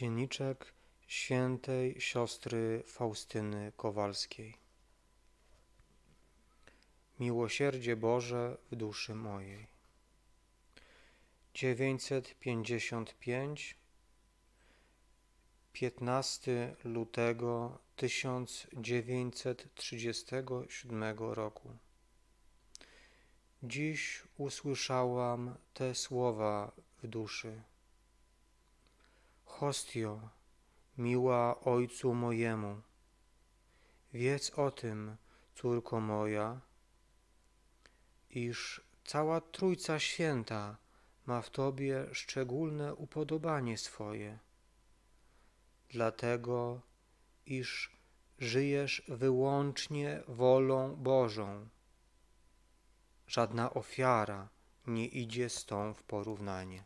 Dzienniczek świętej siostry Faustyny Kowalskiej. Miłosierdzie Boże w duszy mojej. 955 15 lutego 1937 roku. Dziś usłyszałam te słowa w duszy. Hostio, miła Ojcu mojemu, wiedz o tym, córko moja, iż cała Trójca Święta ma w Tobie szczególne upodobanie swoje, dlatego iż żyjesz wyłącznie wolą Bożą. Żadna ofiara nie idzie z tą w porównanie.